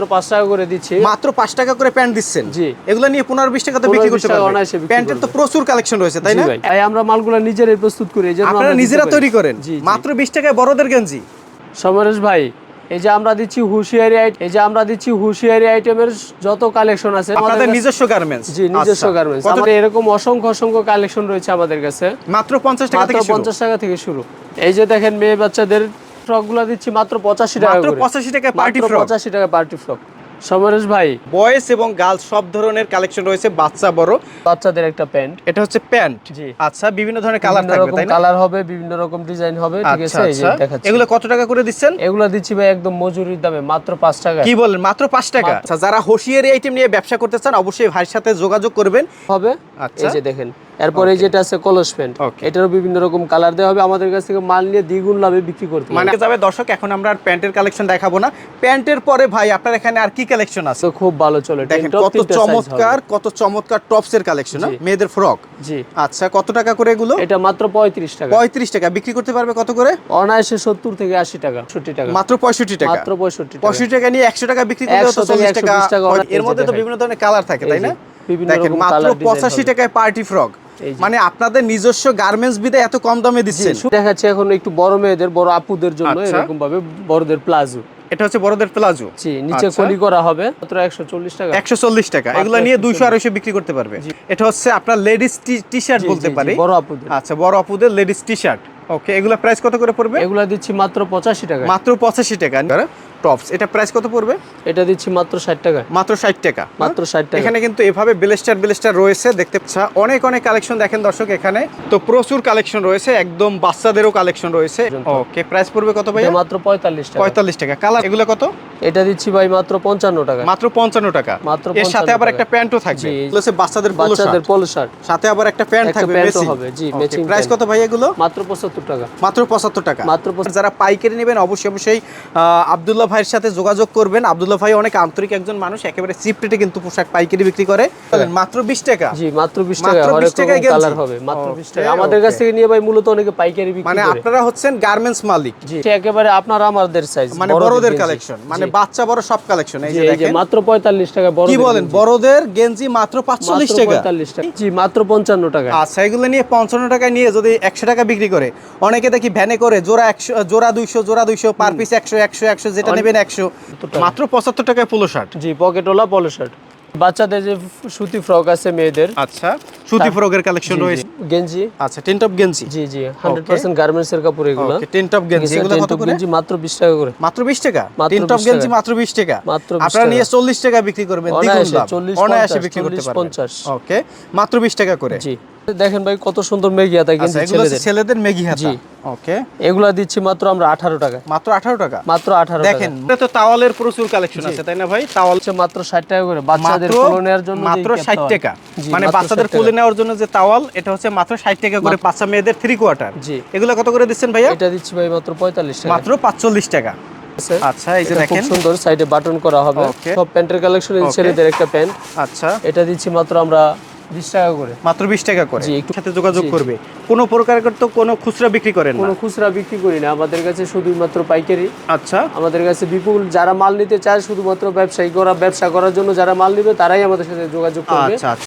মাত্র পাঁচ টাকা করে দিচ্ছি। মাত্র পাঁচ টাকা করে প্যান্ট দিচ্ছেন? জি। এগুলো নিয়ে পনেরো বিশ টাকা তো বিক্রি করতে পারবেন। প্যান্টের তো প্রচুর কালেকশন রয়েছে তাই না? ভাই। আমরা মালগুলো নিজেরাই প্রস্তুত করি এই আপনারা নিজেরা তৈরি করেন। মাত্র বিশ টাকায় বড়দের গেঞ্জি। সমরেশ ভাই এই যে আমরা দিচ্ছি হুঁশিয়ারি আইটেম এই যে আমরা দিচ্ছি হুঁশিয়ারি আইটেমের যত কালেকশন আছে আমাদের নিজস্ব আচ্ছা। গার্মেন্টস জি নিজস্ব গার্মেন্টস আমাদের এরকম অসংখ্য অসংখ্য কালেকশন রয়েছে আমাদের কাছে। মাত্র পঞ্চাশ টাকা থেকে শুরু। পঞ্চাশ টাকা থেকে শুরু। এই যে দেখেন মেয়ে বাচ্চাদের ফ্রকগুলা দিচ্ছি মাত্র পঁচাশি টাকা মাত্র পঁচাশি টাকায় পার্টি ফ্রক পঁচাশি টাকা পার্টি ফ্রক সমরেশ ভাই এবং গার্লস সব ধরনের কালেকশন রয়েছে বাচ্চা বড়। বাচ্চাদের একটা প্যান্ট। এটা হচ্ছে প্যান্ট? জি। আচ্ছা বিভিন্ন ধরনের কালার থাকবে তাই না? কালার হবে বিভিন্ন রকম ডিজাইন হবে ঠিক আচ্ছা আছে এই যে আচ্ছা। দেখাচ্ছি। এগুলো কত টাকা করে দিচ্ছেন? এগুলো দিচ্ছি ভাই একদম মজুরির দামে মাত্র পাঁচ টাকা। কি বলেন মাত্র পাঁচ টাকা? আচ্ছা যারা হোশিয়ারি আইটেম নিয়ে ব্যবসা করতে চান অবশ্যই ভাইয়ের সাথে যোগাযোগ করবেন। হবে আচ্ছা। এই যে দেখেন এরপর যেটা আছে কলস প্যান্ট. এটারও বিভিন্ন রকম কালার দেওয়া হবে। আমাদের কাছ থেকে মাল নিয়ে দ্বিগুণ লাভে বিক্রি করতে মানে যাবে দর্শক এখন আমরা আর প্যান্টের কালেকশন দেখাবো না। প্যান্টের পরে ভাই আপনার এখানে আর কি কালেকশন আছে? খুব ভালো চলে দেখেন কত। চমৎকার কত চমৎকার টপস এর কালেকশন মেয়েদের ফ্রক জি। আচ্ছা কত টাকা করে এগুলো? এটা মাত্র পঁয়ত্রিশ টাকা। পঁয়ত্রিশ টাকা। বিক্রি করতে পারবে কত করে? অনায়াসে সত্তর থেকে আশি টাকা সত্তর টাকা। মাত্র পঁয়ষট্টি টাকা। মাত্র পঁয়ষট্টি টাকা। পঁয়ষট্টি টাকা নিয়ে একশো টাকা বিক্রি করলে তো টাকা 120 টাকা হয়। এই এর মধ্যে তো বিভিন্ন ধরনের কালার থাকে তাই না? বিভিন্ন দেখেন মাত্র colour design পঁচাশি হবে। টাকায় পার্টি ফ্রক। মানে আপনাদের নিজস্ব গার্মেন্টস বিদে এত কম দামে দিচ্ছেন? দেখাচ্ছি এখন একটু বড় মেয়েদের বড় আপুদের জন্য আচ্ছা। এরকম ভাবে বড়দের প্লাজো। এটা হচ্ছে বড়দের প্লাজো? জি নিচে আচ্ছা। কলি করা হবে মাত্র একশো চল্লিশ টাকা। একশো চল্লিশ টাকা। এগুলো নিয়ে 140 দুইশো আড়াইশো বিক্রি করতে পারবে। এটা হচ্ছে আপনার লেডিস টি শার্ট বলতে পারি। বড় আপুদের। আচ্ছা বড় আপুদের লেডিস টি শার্ট ওকে এগুলো প্রাইস কত করে পড়বে? এগুলা দিচ্ছি মাত্র পঁচাশি টাকা মাত্র পঁচাশি টাকা। টপস এটা প্রাইস কত পড়বে? এটা দিচ্ছি মাত্র ষাট টাকা। মাত্র ষাট টাকা। মাত্র ষাট টাকা। এখানে কিন্তু এভাবে ব্লেস্টার ব্লেস্টার রয়েছে দেখতে পাচ্ছা। অনেক অনেক কালেকশন দেখেন দর্শক এখানে। তো প্রচুর কালেকশন রয়েছে একদম বাচ্চাদেরও কালেকশন রয়েছে। ওকে প্রাইস পড়বে কত ভাই মাত্র পঁয়তাল্লিশ টাকা। পঁয়তাল্লিশ টাকা। কালার এগুলো কত? এটা দিচ্ছি ভাই মাত্র পঞ্চান্ন টাকা। মাত্র পঞ্চান্ন টাকা। মাত্র এর সাথে আবার একটা প্যান্টও থাকবে। হচ্ছে বাচ্চাদের বাচ্চাদের। পলো শার্ট সাথে আবার একটা প্যান্ট থাকবে ম্যাচিং হবে, জি, matching প্রাইস কত ভাই এগুলো? মাত্র পঁচাত্তর টাকা। মাত্র পঁচাত্তর টাকা। মাত্র যারা পাইকারি নেবেন অবশ্যই অবশ্যই আবদুল্লাহ ভাইয়ের সাথে যোগাযোগ করবেন। আবদুল্লাহ ভাই অনেক আন্তরিক একজন মানুষ একেবারে চিপ রেটে কিন্তু পোশাক পাইকারি বিক্রি করে। মাত্র বিশ টাকা? জি মাত্র বিশ মাত্র টাকা 20 টাকায় কালার হবে মাত্র বিশ Okay, টাকা আমাদের কাছ থেকে নিয়ে ভাই মূলত অনেকে পাইকারি বিক্রি মানে আপনারা হচ্ছেন গার্মেন্টস মালিক। জি একেবারে আপনার আমাদের সাইজ মানে বড়দের কালেকশন মানে বাচ্চা বড় সব কালেকশন এই যে দেখেন। মাত্র পঁয়তাল্লিশ টাকা বড় কি বলেন বড়দের গেঞ্জি মাত্র পাঁচচল্লিশ টাকা? পঁয়তাল্লিশ টাকা। জি মাত্র পঞ্চান্ন টাকা। আচ্ছা এগুলো নিয়ে পঞ্চান্ন টাকায় নিয়ে যদি একশো টাকা বিক্রি করে অনেকে দেখি ভ্যানে করে জোড়া একশো জোড়া দুইশো জোড়া দুইশো পার পিস একশো একশো একশো যেটা নেবেন একশো। মাত্র পঁচাত্তর টাকায় পোলো শার্ট জি পকেটওয়ালা পলো শার্ট বাচ্চাদের যে সুতি ফ্রক আছে মেয়েদের। আচ্ছা সুতি ফ্রকের কালেকশন। রয়েছে। গেঞ্জি। আচ্ছা টেন টপ গেঞ্জি। জি জি হান্ড্রেড পার্সেন্ট গার্মেন্টস এর কাপড় এগুলো। ওকে টেন টপ গেঞ্জি। এগুলো কত করে? গেঞ্জি মাত্র বিশ টাকা করে। মাত্র বিশ টাকা? টেন টপ গেঞ্জি মাত্র বিশ টাকা? মাত্র আপনারা নিয়ে চল্লিশ টাকা বিক্রি করবেন। দ্বিগুণ লাভ 40, অনায়াসে 50, বিক্রি করতে পারবেন। 50 ওকে মাত্র বিশ টাকা করে। জি। দেখেন ভাই কত সুন্দর মেঘি হাতা আচ্ছা এগুলো হচ্ছে ছেলেদের ছেলেদের মেগি হাতা। ওকে। এগুলা দিচ্ছি মাত্র আমরা আঠারো টাকা। মাত্র আঠারো টাকা? মাত্র দেখেন এটা তো তাওয়ালের প্রচুর কালেকশন আছে তাই না ভাই? তাওয়াল হচ্ছে মাত্র ষাট টাকা করে। বাচ্চাদের কোলে নেওয়ার জন্য মাত্র যেই ষাট ক্যাপ টাকা। মানে বাচ্চাদের কোলে নেওয়ার জন্য যে তাওয়াল এটা হচ্ছে মাত্র ষাট টাকা করে বাচ্চা মেয়েদের কোয়ার্টার জি। এগুলো কত করে দিচ্ছেন ভাইয়া? এটা দিচ্ছি ভাই মাত্র পঁয়তাল্লিশ টাকা। মাত্র পাঁচচল্লিশ টাকা। আচ্ছা এই যে খুব দেখেন। সুন্দর সাইডে বাটন করা হবে. সব প্যান্টের কালেকশন ছেলেদের একটা প্যান্ট। আচ্ছা। এটা দিচ্ছি মাত্র আমরা বিশ টাকা করে। মাত্র বিশ টাকা করে। জি, একটু- সাথে যোগাযোগ। করবে। কোনো প্রকার তো কোনো খুচরা বিক্রি করেন না। কোনো খুচরা বিক্রি করি না। আমাদের কাছে শুধুমাত্র পাইকারি। আচ্ছা। আমাদের কাছে বিপুল যারা মাল নিতে চায় শুধুমাত্র ব্যবসায়ী করা ব্যবসা করার জন্য যারা মাল নিবে তারাই আমাদের সাথে যোগাযোগ করবে। আচ্ছা আচ্ছা।